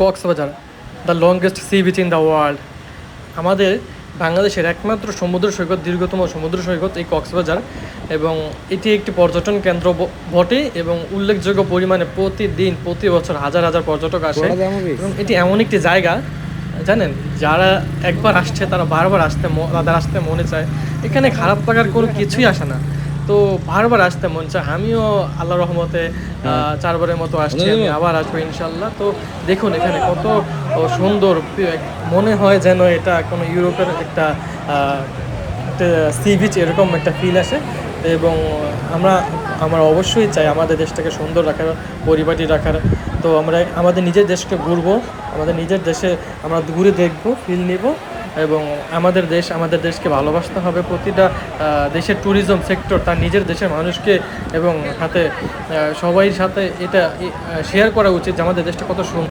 Cox's Bazar the longest sea beach in the world আমাদের বাংলাদেশের একমাত্র সমুদ্র সৈকত দীর্ঘতম সমুদ্র সৈকত এই কক্সবাজার এবং এটি একটি পর্যটন কেন্দ্র বটে এবং উল্লেখযোগ্য পরিমাণে প্রতিদিন প্রতি বছর হাজার হাজার পর্যটক আসে। এবং এটি এমন একটি জায়গা জানেন যারা একবার আসছে তারা বারবার আসতে তাদের আসতে মনে চায়। এখানে খারাপ লাগার কোনো কিছুই আসে না। তো বারবার আসতে মন চায়। আমিও আল্লাহ রহমতে চারবারের মতো আসছি আমি আবার আসব ইনশাল্লাহ। তো দেখুন এখানে কত সুন্দর মনে হয় যেন এটা কোনো ইউরোপের একটা সি বিচ এরকম একটা ফিল আসে। এবং আমরা আমরা অবশ্যই চাই আমাদের দেশটাকে সুন্দর রাখার পরিপাটি রাখার। তো আমরা আমাদের নিজের দেশকে ঘুরবো আমাদের নিজের দেশে আমরা ঘুরে দেখব ফিল নিব। এবং আমাদের দেশ, আমাদের দেশকে ভালোবাসতে হবে। প্রতিটা দেশের ট্যুরিজম সেক্টর তার নিজের দেশের মানুষকে এবং হাতে সবাই সাথে এটা শেয়ার করা উচিত যে আমাদের দেশটা কত সুন্দর।